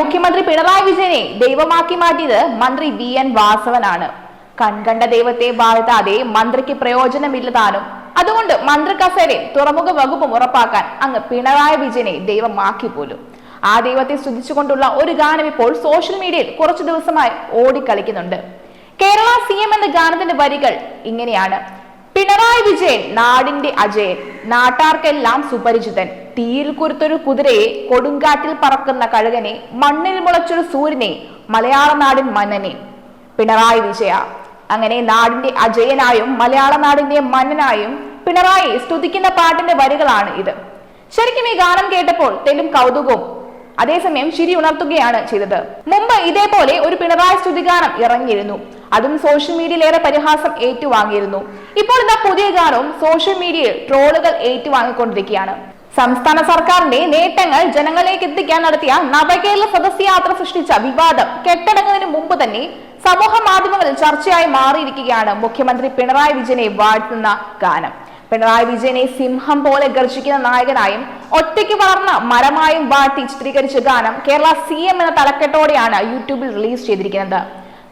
മുഖ്യമന്ത്രി പിണറായി വിജയനെ ദൈവമാക്കി മാറ്റിയത് മന്ത്രി വി എൻ വാസവനാണ്. കൺകണ്ട ദൈവത്തെ വാഴ്ത്താതെ മന്ത്രിക്ക് പ്രയോജനമില്ലതാനും അതുകൊണ്ട് മന്ത്രി കസേരയിൽ തുറമുഖ വകുപ്പും ഉറപ്പാക്കാൻ അങ്ങ് പിണറായി വിജയനെ ദൈവമാക്കി പോലും. ആ ദൈവത്തെ സ്തുതിച്ചുകൊണ്ടുള്ള ഒരു ഗാനം ഇപ്പോൾ സോഷ്യൽ മീഡിയയിൽ കുറച്ചു ദിവസമായി ഓടിക്കളിക്കുന്നുണ്ട്. കേരള സി എം എന്ന ഗാനത്തിന്റെ വരികൾ ഇങ്ങനെയാണ്. പിണറായി വിജയൻ നാടിന്റെ അജയൻ നാട്ടാർക്കെല്ലാം സുപരിചിതൻ. തീയിൽ കുരുത്തൊരു കുതിരയെ കൊടുങ്കാറ്റിൽ പറക്കുന്ന കഴുകനെ മണ്ണിൽ മുളച്ചൊരു സൂര്യനെ മലയാള നാടിൻ മന്നനെ. പിണറായി വിജയ അങ്ങനെ നാടിന്റെ അജയനായും മലയാള നാടിന്റെ മന്നനായും പിണറായി സ്തുതിക്കുന്ന പാട്ടിന്റെ വരികളാണ് ഇത്. ശരിക്കും ഈ ഗാനം കേട്ടപ്പോൾ തെലും കൗതുകവും അതേസമയം ശിരി ഉണർത്തുകയാണ് ചെയ്തത്. മുമ്പ് ഇതേപോലെ ഒരു പിണറായി സ്തുതിഗാനം ഇറങ്ങിയിരുന്നു. അതും സോഷ്യൽ മീഡിയയിലേറെ പരിഹാസം ഏറ്റുവാങ്ങിയിരുന്നു. ഇപ്പോൾ ഇതാ പുതിയ ഗാനവും സോഷ്യൽ മീഡിയയിൽ ട്രോളുകൾ ഏറ്റുവാങ്ങിക്കൊണ്ടിരിക്കുകയാണ്. സംസ്ഥാന സർക്കാരിന്റെ നേട്ടങ്ങൾ ജനങ്ങളിലേക്ക് എത്തിക്കാൻ നടത്തിയ നവകേരള സദസ് യാത്ര സൃഷ്ടിച്ച വിവാദം കെട്ടടങ്ങുന്നതിന് മുമ്പ് തന്നെ സമൂഹ മാധ്യമങ്ങളിൽ ചർച്ചയായി മാറിയിരിക്കുകയാണ് മുഖ്യമന്ത്രി പിണറായി വിജയനെ വാഴ്ത്തുന്ന ഗാനം. പിണറായി വിജയനെ സിംഹം പോലെ ഗർജിക്കുന്ന നായകനായും ഒറ്റയ്ക്ക് വളർന്ന മരമായും വാഴ്ത്തി ചിത്രീകരിച്ച ഗാനം കേരള സി എം എന്ന തലക്കെട്ടോടെയാണ് യൂട്യൂബിൽ റിലീസ് ചെയ്തിരിക്കുന്നത്.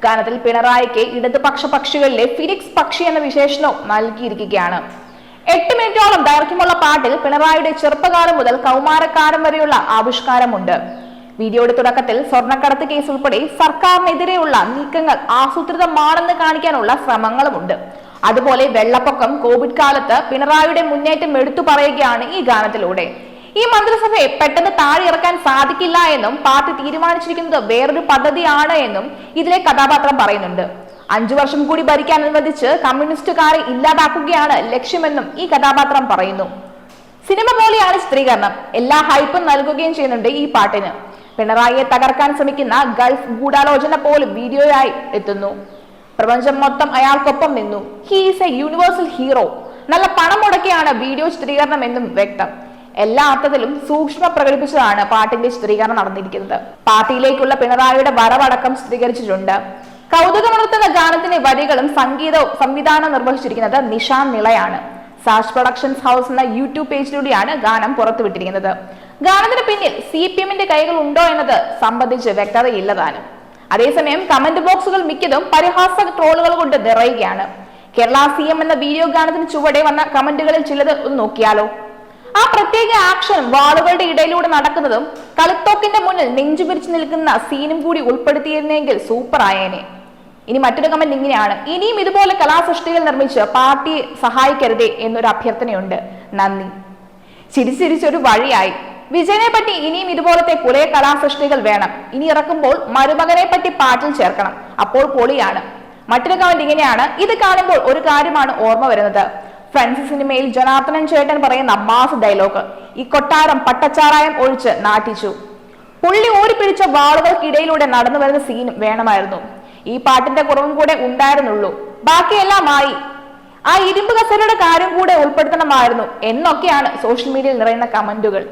ഗാനത്തിൽ പിണറായിക്ക് ഇടതുപക്ഷ പക്ഷികളിലെ ഫിനിക്സ് പക്ഷി എന്ന വിശേഷണവും നൽകിയിരിക്കുകയാണ്. എട്ട് മിനിറ്റോളം ദൈർഘ്യമുള്ള പാട്ടിൽ പിണറായിയുടെ ചെറുപ്പകാലം മുതൽ കൗമാരക്കാലം വരെയുള്ള ആവിഷ്കാരമുണ്ട്. വീഡിയോയുടെ തുടക്കത്തിൽ സ്വർണക്കടത്ത് കേസ് ഉൾപ്പെടെ സർക്കാരിനെതിരെയുള്ള നീക്കങ്ങൾ ആസൂത്രിതമാണെന്ന് കാണിക്കാനുള്ള ശ്രമങ്ങളുമുണ്ട്. അതുപോലെ വെള്ളപ്പൊക്കം കോവിഡ് കാലത്ത് പിണറായിയുടെ മുന്നേറ്റം എടുത്തു പറയുകയാണ് ഈ ഗാനത്തിലൂടെ. ഈ മന്ത്രിസഭയെ പെട്ടെന്ന് താഴെ ഇറക്കാൻ സാധിക്കില്ല എന്നും പാർട്ടി തീരുമാനിച്ചിരിക്കുന്നത് വേറൊരു പദ്ധതിയാണ് എന്നും ഇതിലെ കഥാപാത്രം പറയുന്നുണ്ട്. അഞ്ചു വർഷം കൂടി ഭരിക്കാൻ അനുവദിച്ച് കമ്മ്യൂണിസ്റ്റുകാരെ ഇല്ലാതാക്കുകയാണ് ലക്ഷ്യമെന്നും ഈ കഥാപാത്രം പറയുന്നു. സിനിമ പോലെയാണ് ചിത്രീകരണം. എല്ലാ ഹൈപ്പും നൽകുകയും ചെയ്യുന്നുണ്ട് ഈ പാട്ടിന്. പിണറായിയെ തകർക്കാൻ ശ്രമിക്കുന്ന ഗൾഫ് ഗൂഢാലോചന പോലും വീഡിയോയായി എത്തുന്നു. പ്രപഞ്ചം മൊത്തം അയാൾക്കൊപ്പം നിന്നു. He is a universal hero നല്ല പണം മുടക്കിയാണ് വീഡിയോ ചിത്രീകരണം എന്നും വ്യക്തം. എല്ലാ അർത്ഥത്തിലും സൂക്ഷ്മ പ്രകടിപ്പിച്ചതാണ് പാട്ടിന്റെ ചിത്രീകരണം നടന്നിരിക്കുന്നത്. പാർട്ടിയിലേക്കുള്ള പിണറായിയുടെ വരവടക്കം ചിത്രീകരിച്ചിട്ടുണ്ട് കൗതുകമുണർത്തുന്ന ഗാനത്തിന്റെ വരികളും സംഗീതവും സംവിധാനം നിർവഹിച്ചിരിക്കുന്നത് നിഷാൻ നിളയാണ് സാഷ് പ്രൊഡക്ഷൻസ് ഹൗസ് എന്ന യൂട്യൂബ് പേജിലൂടെയാണ് ഗാനം പുറത്തുവിട്ടിരിക്കുന്നത്. ഗാനത്തിന് പിന്നിൽ സി പി എമ്മിന്റെ കൈകൾ ഉണ്ടോ എന്നത് സംബന്ധിച്ച് വ്യക്തതയില്ലതാനും അതേസമയം കമന്റ് ബോക്സുകൾ മിക്കതും പരിഹാസ ട്രോളുകൾ കൊണ്ട് നിറയുകയാണ്. കേരള സി എം എന്ന വീഡിയോ ഗാനത്തിന് ചുവടെ വന്ന കമന്റുകളിൽ ചിലത് ഒന്ന് നോക്കിയാലോ? ആ പ്രത്യേക ആക്ഷൻ വാളുകളുടെ ഇടയിലൂടെ നടക്കുന്നതും കളിത്തോക്കിന്റെ മുന്നിൽ നെഞ്ചു പിരിച്ചു നിൽക്കുന്ന സീനും കൂടി ഉൾപ്പെടുത്തിയിരുന്നെങ്കിൽ സൂപ്പർ ആയേനെ. ഇനി മറ്റൊരു കമന്റ് ഇങ്ങനെയാണ്. ഇനിയും ഇതുപോലെ കലാസൃഷ്ടികൾ നിർമ്മിച്ച് പാർട്ടിയെ സഹായിക്കരുതേ എന്നൊരു അഭ്യർത്ഥനയുണ്ട്. നന്ദി. ചിരിച്ചിരിച്ചൊരു വഴിയായി. വിജയനെ പറ്റി ഇനിയും ഇതുപോലത്തെ കുറെ കലാസൃഷ്ടികൾ വേണം. ഇനി ഇറക്കുമ്പോൾ മരുമകനെ പറ്റി പാട്ടിൽ ചേർക്കണം. അപ്പോൾ പൊളിയാണ്. മറ്റൊരു കമന്റ് ഇങ്ങനെയാണ്. ഇത് കാണുമ്പോൾ ഒരു കാര്യമാണ് ഓർമ്മ വരുന്നത്. ഫ്രണ്ട്സ് സിനിമയിൽ ജനാർദ്ദനൻ ചേട്ടൻ പറയുന്ന മാസ് ഡയലോഗ് ഈ കൊട്ടാരം പട്ടച്ചാറായം ഒഴിച്ച് നാട്ടിച്ചു. പുള്ളി ഓടിപ്പിടിച്ച വാളുകൾക്കിടയിലൂടെ നടന്നു വരുന്ന സീനും വേണമായിരുന്നു. ഈ പാട്ടിന്റെ കുറവും കൂടെ ഉണ്ടായിരുന്നുള്ളൂ. ബാക്കിയെല്ലാം ആയി ആ ഇരുമ്പ് കസേരയുടെ കാര്യം കൂടെ ഉൾപ്പെടുത്തണമായിരുന്നു. എന്നൊക്കെയാണ് സോഷ്യൽ മീഡിയയിൽ നിറയുന്ന കമന്റുകൾ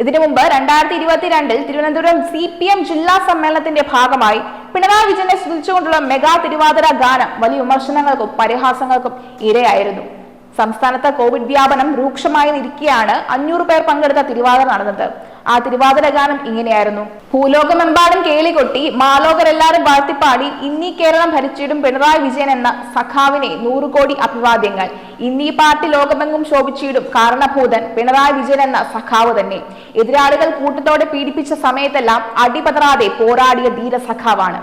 ഇതിനു മുമ്പ് രണ്ടായിരത്തി ഇരുപത്തിരണ്ടിൽ തിരുവനന്തപുരം സി പി എം ജില്ലാ സമ്മേളനത്തിന്റെ ഭാഗമായി പിണറായി വിജയനെ സ്തുതിച്ചുകൊണ്ടുള്ള മെഗാ തിരുവാതിര ഗാനം വലിയ വിമർശനങ്ങൾക്കും പരിഹാസങ്ങൾക്കും ഇരയായിരുന്നു. സംസ്ഥാനത്ത് കോവിഡ് വ്യാപനം രൂക്ഷമായി നിൽക്കെയാണ് അഞ്ഞൂറ് പേർ പങ്കെടുത്ത തിരുവാതിര നടന്നത്. ആ തിരുവാതിര ഗാനം ഇങ്ങനെയായിരുന്നു. ഭൂലോകമെമ്പാടും കേളികൊട്ടി മാലോകരെല്ലാരും വാഴ്ത്തിപ്പാടി ഇന്നീ കേരളം ഭരിച്ചിടും പിണറായി വിജയൻ എന്ന സഖാവിനെ നൂറു കോടി അഭിവാദ്യങ്ങൾ. ഇന്നീ പാർട്ടി ലോകമെങ്ങും ശോഭിച്ചിടും കാരണഭൂതൻ പിണറായി വിജയൻ എന്ന സഖാവ് തന്നെ. എതിരാളികൾ കൂട്ടത്തോടെ പീഡിപ്പിച്ച സമയത്തെല്ലാം അടിപതറാതെ പോരാടിയ ധീര സഖാവാണ്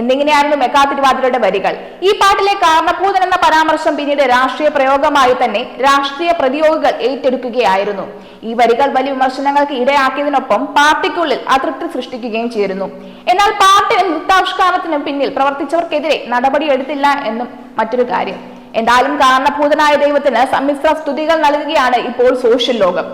എന്നിങ്ങനെയായിരുന്നു മെഗാ തിരുവാതിരയുടെ വരികൾ. ഈ പാട്ടിലെ കാരണഭൂതൻ എന്ന പരാമർശം പിന്നീട് രാഷ്ട്രീയ പ്രയോഗമായി തന്നെ രാഷ്ട്രീയ പ്രതിയോഗികൾ ഏറ്റെടുക്കുകയായിരുന്നു. ഈ വരികൾ വലിയ വിമർശനങ്ങൾക്ക് ഇടയാക്കിയതിനൊപ്പം പാർട്ടിക്കുള്ളിൽ അതൃപ്തി സൃഷ്ടിക്കുകയും ചെയ്തിരുന്നു എന്നാൽ പാർട്ടി നൃത്താവിഷ്കാരത്തിനും പിന്നിൽ പ്രവർത്തിച്ചവർക്കെതിരെ നടപടിയെടുത്തില്ല എന്നും മറ്റൊരു കാര്യം. എന്തായാലും കാരണഭൂതനായ ദൈവത്തിന് സമ്മിശ്ര സ്തുതികൾ നൽകുകയാണ് ഇപ്പോൾ സോഷ്യൽ ലോകം.